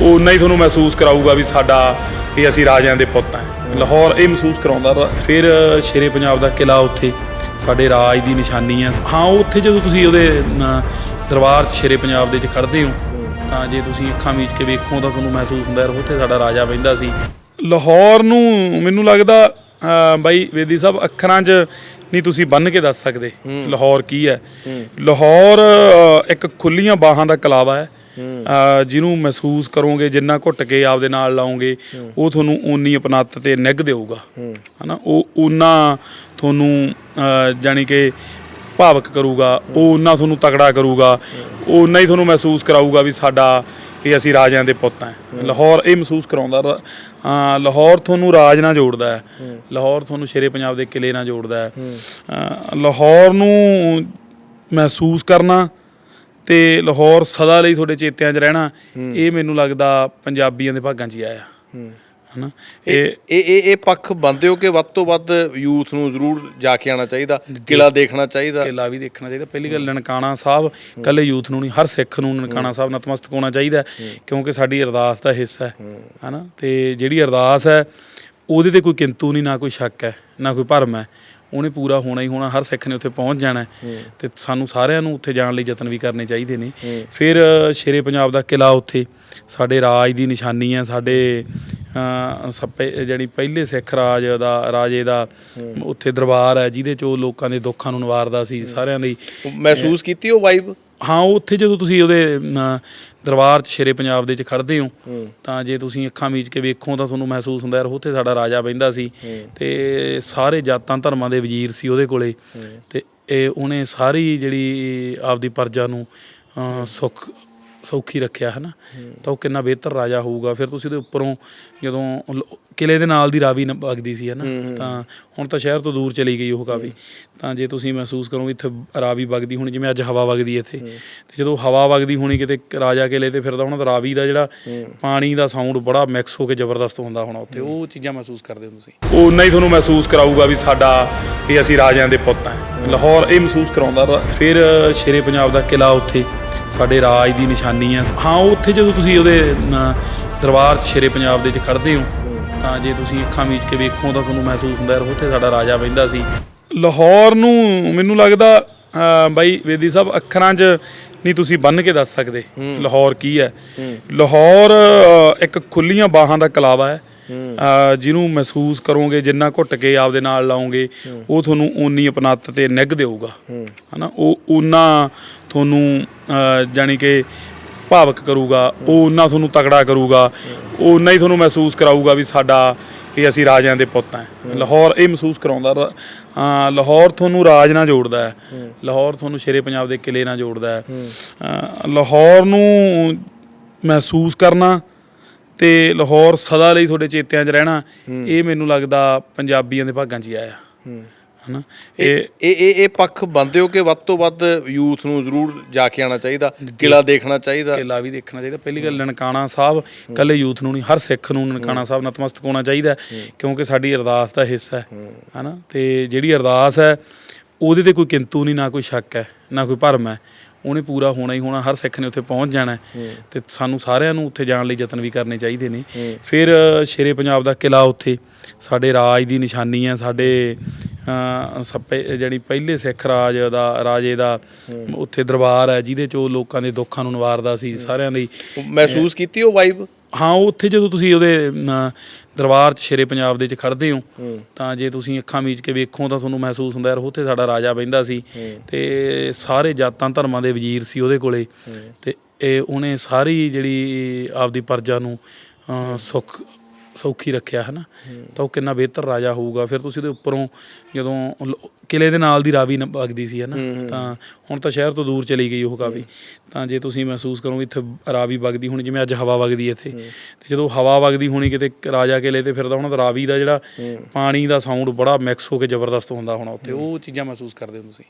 ਉਹ ਉਨਾ ਹੀ ਤੁਹਾਨੂੰ ਮਹਿਸੂਸ ਕਰਾਊਗਾ ਵੀ ਸਾਡਾ ਵੀ ਅਸੀਂ ਰਾਜਿਆਂ ਦੇ ਪੁੱਤ ਹਾਂ। ਲਾਹੌਰ ਇਹ ਮਹਿਸੂਸ ਕਰਾਉਂਦਾ ਰ- ਫਿਰ ਸ਼ੇਰੇ ਪੰਜਾਬ ਦਾ ਕਿਲਾ ਉੱਥੇ ਸਾਡੇ ਰਾਜ ਦੀ ਨਿਸ਼ਾਨੀ ਹੈ ਹਾਂ ਉੱਥੇ ਜਦੋਂ ਤੁਸੀਂ ਉਹਦੇ ਅਮ, ਦਰਬਾਰ 'ਚ ਸ਼ੇਰੇ ਪੰਜਾਬ ਦੇ 'ਚ ਖੜਦੇ ਹੋ ਤਾਂ ਜੇ ਤੁਸੀਂ ਅੱਖਾਂ ਮੀਚ ਕੇ ਵੇਖੋ ਤਾਂ ਤੁਹਾਨੂੰ ਮਹਿਸੂਸ ਹੁੰਦਾ ਯਾਰ ਉੱਥੇ ਸਾਡਾ ਰਾਜਾ ਬੈੰਦਾ ਸੀ। ਲਾਹੌਰ ਨੂੰ ਮੈਨੂੰ ਲੱਗਦਾ ਅ, ਬਾਈ ਵੇਦੀ ਸਾਹਿਬ ਅੱਖਰਾਂ 'ਚ ਨਹੀਂ ਤੁਸੀਂ ਬੰਨ ਕੇ ਦੱਸ ਸਕਦੇ ਲਾਹੌਰ ਕੀ ਹੈ। ਲਾਹੌਰ ਅ, ਇੱਕ ਖੁੱਲੀਆਂ ਬਾਹਾਂ ਦਾ ਕਲਾਵਾ ਹੈ। ਜਿਹਨੂੰ ਮਹਿਸੂਸ ਕਰੋਗੇ ਜਿੰਨਾ ਘੁੱਟ ਕੇ ਆਪਦੇ ਨਾਲ ਲਾਓਗੇ ਉਹ ਤੁਹਾਨੂੰ ਓਨੀ ਅਪਣਤ ਤੇ ਨਿੱਘ ਦੇਊਗਾ। ਹਨਾ? ਉਹ ਓਨਾ ਤੁਹਾਨੂੰ ਅ, ਜਾਣੀ ਕਿ ਭਾਵਕ ਕਰੂਗਾ ਉਹ ਓਨਾ ਤੁਹਾਨੂੰ ਤਗੜਾ ਕਰੂਗਾ ਉਹ ਓਨਾ ਹੀ ਤੁਹਾਨੂੰ ਮਹਿਸੂਸ ਕਰਾਊਗਾ ਵੀ ਸਾਡਾ ਕਿ ਅਸੀਂ ਰਾਜਿਆਂ ਦੇ ਪੁੱਤ ਹਾਂ ਲਾਹੌਰ ਇਹ ਮਹਿਸੂਸ ਕਰਾਉਂਦਾ ਲਾਹੌਰ ਤੁਹਾਨੂੰ ਰਾਜ ਨਾਲ ਜੋੜਦਾ ਹੈ। ਲਾਹੌਰ ਤੁਹਾਨੂੰ ਸ਼ੇਰੇ ਪੰਜਾਬ ਦੇ ਕਿਲੇ ਨਾਲ ਜੋੜਦਾ ਹੈ। ਲਾਹੌਰ ਨੂੰ ਮਹਿਸੂਸ ਕਰਨਾ ਤੇ ਲਾਹੌਰ ਸਦਾ ਲਈ ਤੁਹਾਡੇ ਚੇਤਿਆਂ 'ਚ ਰਹਿਣਾ ਇਹ ਮੈਨੂੰ ਲੱਗਦਾ ਪੰਜਾਬੀਆਂ ਦੇ ਭਾਗਾਂ 'ਚ ਹੀ ਆਇਆ। ਹਨਾ? ਇਹ ਇਹ ਇਹ ਪੱਖ ਬੰਦੇ ਹੋ ਕਿ ਵੱਧ ਤੋਂ ਵੱਧ ਯੂਥ ਨੂੰ ਜ਼ਰੂਰ ਜਾ ਕੇ ਆਉਣਾ ਚਾਹੀਦਾ ਕਿਲਾ ਦੇਖਣਾ ਚਾਹੀਦਾ? ਕਿਲਾ ਵੀ ਦੇਖਣਾ ਚਾਹੀਦਾ। ਪਹਿਲੀ ਗੱਲ ਨਨਕਾਣਾ ਸਾਹਿਬ ਕੱਲੇ ਯੂਥ ਨੂੰ ਨਹੀਂ ਹਰ ਸਿੱਖ ਨੂੰ ਨਨਕਾਣਾ ਸਾਹਿਬ ਨਤਮਸਤਕ ਹੋਣਾ ਚਾਹੀਦਾ ਕਿਉਂਕਿ ਸਾਡੀ ਅਰਦਾਸ ਦਾ ਹਿੱਸਾ ਹੈ। ਹਨਾ? ਤੇ ਜਿਹੜੀ ਅਰਦਾਸ ਹੈ ਉਹਦੇ ਤੇ ਕੋਈ ਕਿੰਤੂ ਨਹੀਂ ਨਾ ਕੋਈ ਸ਼ੱਕ ਹੈ ਨਾ ਕੋਈ ਭਰਮ ਹੈ। ਉਹਨੇ ਪੂਰਾ ਹੋਣਾ ਹੀ ਹੋਣਾ ਹਰ ਸਿੱਖ ਨੇ ਉੱਥੇ ਪਹੁੰਚ ਜਾਣਾ ਤੇ ਸਾਨੂੰ ਸਾਰਿਆਂ ਨੂੰ ਉੱਥੇ ਜਾਣ ਲਈ ਯਤਨ ਵੀ ਕਰਨੇ ਚਾਹੀਦੇ ਨੇ। ਫਿਰ ਸ਼ੇਰੇ ਪੰਜਾਬ ਦਾ ਕਿਲਾ ਉੱਥੇ ਸਾਡੇ ਰਾਜ ਦੀ ਨਿਸ਼ਾਨੀ ਹੈ ਸਾਡੇ ਸੱਪੇ ਜਿਹੜੀ ਪਹਿਲੇ ਸਿੱਖ ਰਾਜ ਦਾ ਰਾਜੇ ਦਾ ਉੱਥੇ ਦਰਬਾਰ ਹੈ ਜਿਹਦੇ ਚ ਉਹ ਲੋਕਾਂ ਦੇ ਦੁੱਖਾਂ ਨੂੰ ਨਿਵਾਰਦਾ ਸੀ ਸਾਰਿਆਂ ਲਈ। ਮਹਿਸੂਸ ਕੀਤੀ ਉਹ ਵਾਈਬ? ਹਾਂ ਉੱਥੇ ਜਦੋਂ ਤੁਸੀਂ ਉਹਦੇ ਅਮ, ਦਰਬਾਰ 'ਚ ਸ਼ੇਰੇ ਪੰਜਾਬ ਦੇ 'ਚ ਖੜਦੇ ਹੋ ਤਾਂ ਜੇ ਤੁਸੀਂ ਅੱਖਾਂ ਮੀਚ ਕੇ ਵੇਖੋ ਤਾਂ ਤੁਹਾਨੂੰ ਮਹਿਸੂਸ ਹੁੰਦਾ ਯਾਰ ਉੱਥੇ ਸਾਡਾ ਰਾਜਾ ਬੈੰਦਾ ਸੀ। ਤੇ ਸਾਰੇ ਜਾਤਾਂ ਧਰਮਾਂ ਦੇ ਵਜ਼ੀਰ ਸੀ ਉਹਦੇ ਕੋਲੇ। ਤੇ ਇਹ ਉਹਨੇ ਸਾਰੀ ਜਿਹੜੀ ਆਪਦੀ ਪਰਜਾ ਨੂੰ ਅਮ, ਸੁੱਖ ਸੌਖੀ ਰੱਖਿਆ ਹੈ ਨਾ ਤਾਂ ਉਹ ਕਿੰਨਾ ਬਿਹਤਰ ਰਾਜਾ ਹੋਊਗਾ। ਫਿਰ ਤੁਸੀਂ ਉਹਦੇ ਉੱਪਰੋਂ ਜਦੋਂ ਕਿਲੇ ਦੇ ਨਾਲ ਦੀ ਰਾਵੀ ਵਗਦੀ ਸੀ ਹੈ ਨਾ ਤਾਂ ਹੁਣ ਤਾਂ ਸ਼ਹਿਰ ਤੋਂ ਦੂਰ ਚਲੀ ਗਈ ਉਹ ਕਾਫੀ। ਤਾਂ ਜੇ ਤੁਸੀਂ ਮਹਿਸੂਸ ਕਰੋ ਇੱਥੇ ਰਾਵੀ ਵਗਦੀ ਹੋਣੀ ਜਿਵੇਂ ਅੱਜ ਹਵਾ ਵਗਦੀ ਹੈ ਇੱਥੇ। ਤੇ ਜਦੋਂ ਹਵਾ ਵਗਦੀ ਹੋਣੀ ਕਿਤੇ ਰਾਜਾ ਕਿਲੇ ਤੇ ਫਿਰਦਾ ਹੋਣਾ ਤਾਂ ਰਾਵੀ ਦਾ ਜਿਹੜਾ ਪਾਣੀ ਦਾ ਸਾਊਂਡ ਬੜਾ ਮਿਕਸ ਹੋ ਕੇ ਜ਼ਬਰਦਸਤ ਹੁੰਦਾ ਹੋਣਾ ਉੱਥੇ। ਉਹ ਚੀਜ਼ਾਂ ਮਹਿਸੂਸ ਕਰਦੇ ਹੋ ਤੁਸੀਂ? ਉਹ ਉਨਾ ਹੀ ਤੁਹਾਨੂੰ ਮਹਿਸੂਸ ਕਰਾਊਗਾ ਵੀ ਸਾਡਾ ਵੀ ਅਸੀਂ ਰਾਜਿਆਂ ਦੇ ਪੁੱਤ ਹਾਂ। ਲਾਹੌਰ ਇਹ ਮਹਿਸੂਸ ਕਰਾਉਂਦਾ ਫਿਰ ਸ਼ੇਰੇ ਪੰਜਾਬ ਦਾ ਕਿਲਾ ਉੱਥੇ ਸਾਡੇ ਰਾਜ ਦੀ ਨਿਸ਼ਾਨੀ ਹੈ ਹਾਂ ਉੱਥੇ ਜਦੋਂ ਤੁਸੀਂ ਉਹਦੇ ਦਰਬਾਰ 'ਚ ਸ਼ੇਰੇ ਪੰਜਾਬ ਦੇ 'ਚ ਖੜਦੇ ਹੋ ਤਾਂ ਜੇ ਤੁਸੀਂ ਅੱਖਾਂ ਮੀਚ ਕੇ ਵੇਖੋ ਤਾਂ ਤੁਹਾਨੂੰ ਮਹਿਸੂਸ ਹੁੰਦਾ ਯਾਰ ਉੱਥੇ ਸਾਡਾ ਰਾਜਾ ਬੈੰਦਾ ਸੀ। ਲਾਹੌਰ ਨੂੰ ਮੈਨੂੰ ਲੱਗਦਾ ਬਾਈ ਵੇਦੀ ਸਾਹਿਬ ਅੱਖਰਾਂ 'ਚ ਨਹੀਂ ਤੁਸੀਂ ਬੰਨ ਕੇ ਦੱਸ ਸਕਦੇ ਲਾਹੌਰ ਕੀ ਹੈ। ਲਾਹੌਰ ਇੱਕ ਖੁੱਲੀਆਂ ਬਾਹਾਂ ਦਾ ਕਲਾਵਾ ਹੈ। ਜਿਹਨੂੰ ਮਹਿਸੂਸ ਕਰੋਗੇ ਜਿੰਨਾ ਘੁੱਟ ਕੇ ਆਪਦੇ ਨਾਲ ਲਾਓਗੇ ਉਹ ਤੁਹਾਨੂੰ ਓਨੀ ਅਪਣਤ ਤੇ ਨਿੱਘ ਦੇਊਗਾ। ਹਨਾ? ਉਹ ਓਨਾ ਤੁਹਾਨੂੰ ਅ, ਜਾਣੀ ਕਿ ਭਾਵਕ ਕਰੂਗਾ ਉਹ ਓਨਾ ਤੁਹਾਨੂੰ ਤਕੜਾ ਕਰੂਗਾ ਉਹ ਓਨਾ ਹੀ ਤੁਹਾਨੂੰ ਮਹਿਸੂਸ ਕਰਾਊਗਾ ਵੀ ਸਾਡਾ ਕਿ ਅਸੀਂ ਰਾਜਿਆਂ ਦੇ ਪੁੱਤ ਹਾਂ ਲਾਹੌਰ ਇਹ ਮਹਿਸੂਸ ਕਰਾਉਂਦਾ ਲਾਹੌਰ ਤੁਹਾਨੂੰ ਰਾਜ ਨਾਲ ਜੋੜਦਾ ਹੈ। ਲਾਹੌਰ ਤੁਹਾਨੂੰ ਸ਼ੇਰੇ ਪੰਜਾਬ ਦੇ ਕਿਲੇ ਨਾਲ ਜੋੜਦਾ ਹੈ। ਲਾਹੌਰ ਨੂੰ ਮਹਿਸੂਸ ਕਰਨਾ ਤੇ ਲਾਹੌਰ ਸਦਾ ਲਈ ਤੁਹਾਡੇ ਚੇਤਿਆਂ 'ਚ ਰਹਿਣਾ ਇਹ ਮੈਨੂੰ ਲੱਗਦਾ ਪੰਜਾਬੀਆਂ ਦੇ ਭਾਗਾਂ 'ਚ ਹੀ ਆਇਆ। ਹਨਾ? ਇਹ ਇਹ ਇਹ ਪੱਖ ਬੰਦੇ ਹੋ ਕਿ ਵੱਧ ਤੋਂ ਵੱਧ ਯੂਥ ਨੂੰ ਜ਼ਰੂਰ ਜਾ ਕੇ ਆਉਣਾ ਚਾਹੀਦਾ ਕਿਲਾ ਦੇਖਣਾ ਚਾਹੀਦਾ? ਕਿਲਾ ਵੀ ਦੇਖਣਾ ਚਾਹੀਦਾ। ਪਹਿਲੀ ਗੱਲ ਨਨਕਾਣਾ ਸਾਹਿਬ ਕੱਲੇ ਯੂਥ ਨੂੰ ਨਹੀਂ ਹਰ ਸਿੱਖ ਨੂੰ ਨਨਕਾਣਾ ਸਾਹਿਬ ਨਤਮਸਤਕ ਹੋਣਾ ਚਾਹੀਦਾ ਕਿਉਂਕਿ ਸਾਡੀ ਅਰਦਾਸ ਦਾ ਹਿੱਸਾ ਹੈ। ਹਨਾ? ਤੇ ਜਿਹੜੀ ਅਰਦਾਸ ਹੈ ਉਹਦੇ ਤੇ ਕੋਈ ਕਿੰਤੂ ਨਹੀਂ ਨਾ ਕੋਈ ਸ਼ੱਕ ਹੈ ਨਾ ਕੋਈ ਭਰਮ ਹੈ। ਉਹਨੇ ਪੂਰਾ ਹੋਣਾ ਹੀ ਹੋਣਾ ਹਰ ਸਿੱਖ ਨੇ ਉੱਥੇ ਪਹੁੰਚ ਜਾਣਾ ਤੇ ਸਾਨੂੰ ਸਾਰਿਆਂ ਨੂੰ ਉੱਥੇ ਜਾਣ ਲਈ ਯਤਨ ਵੀ ਕਰਨੇ ਚਾਹੀਦੇ ਨੇ। ਫਿਰ ਸ਼ੇਰੇ ਪੰਜਾਬ ਦਾ ਕਿਲਾ ਉੱਥੇ ਸਾਡੇ ਰਾਜ ਦੀ ਨਿਸ਼ਾਨੀ ਹੈ ਸਾਡੇ ਸੱਪੇ ਜਿਹੜੀ ਪਹਿਲੇ ਸਿੱਖ ਰਾਜ ਦਾ ਰਾਜੇ ਦਾ ਉੱਥੇ ਦਰਬਾਰ ਹੈ ਜਿਹਦੇ ਚ ਉਹ ਲੋਕਾਂ ਦੇ ਦੁੱਖਾਂ ਨੂੰ ਨਿਵਾਰਦਾ ਸੀ ਸਾਰਿਆਂ ਲਈ। ਮਹਿਸੂਸ ਕੀਤੀ ਉਹ ਵਾਈਬ ਹਾਂ ਉੱਥੇ ਜਦੋਂ ਤੁਸੀਂ ਉਹਦੇ ਦਰਬਾਰ 'ਚ ਸ਼ੇਰੇ ਪੰਜਾਬ ਦੇ 'ਚ ਖੜਦੇ ਹੋ ਤਾਂ ਜੇ ਤੁਸੀਂ ਅੱਖਾਂ ਮੀਚ ਕੇ ਵੇਖੋ ਤਾਂ ਤੁਹਾਨੂੰ ਮਹਿਸੂਸ ਹੁੰਦਾ ਯਾਰ ਉੱਥੇ ਸਾਡਾ ਰਾਜਾ ਬੈੰਦਾ ਸੀ। ਤੇ ਸਾਰੇ ਜਾਤਾਂ ਧਰਮਾਂ ਦੇ ਵਜ਼ੀਰ ਸੀ ਉਹਦੇ ਕੋਲੇ। ਤੇ ਇਹ ਉਹਨੇ ਸਾਰੀ ਜਿਹੜੀ ਆਪਦੀ ਪਰਜਾ ਨੂੰ ਸੁੱਖ ਸੌਖੀ ਰੱਖਿਆ ਹੈ ਨਾ ਤਾਂ ਉਹ ਕਿੰਨਾ ਬਿਹਤਰ ਰਾਜਾ ਹੋਊਗਾ। ਫਿਰ ਤੁਸੀਂ ਉਹਦੇ ਉੱਪਰੋਂ ਜਦੋਂ ਕਿਲੇ ਦੇ ਨਾਲ ਦੀ ਰਾਵੀ ਵਗਦੀ ਸੀ ਹੈ ਨਾ ਤਾਂ ਹੁਣ ਤਾਂ ਸ਼ਹਿਰ ਤੋਂ ਦੂਰ ਚਲੀ ਗਈ ਉਹ ਕਾਫੀ। ਤਾਂ ਜੇ ਤੁਸੀਂ ਮਹਿਸੂਸ ਕਰੋ ਇੱਥੇ ਰਾਵੀ ਵਗਦੀ ਹੋਣੀ ਜਿਵੇਂ ਅੱਜ ਹਵਾ ਵਗਦੀ ਇੱਥੇ। ਤੇ ਜਦੋਂ ਹਵਾ ਵਗਦੀ ਹੋਣੀ ਕਿਤੇ ਰਾਜਾ ਕਿਲੇ ਤੇ ਫਿਰਦਾ ਹੋਣਾ ਰਾਵੀ ਦਾ ਜਿਹੜਾ ਪਾਣੀ ਦਾ ਸਾਊਂਡ ਬੜਾ ਮਿਕਸ ਹੋ ਕੇ ਜ਼ਬਰਦਸਤ ਹੁੰਦਾ ਹੋਣਾ ਉੱਥੇ। ਉਹ ਚੀਜ਼ਾਂ ਮਹਿਸੂਸ ਕਰਦੇ ਹੋ ਤੁਸੀਂ?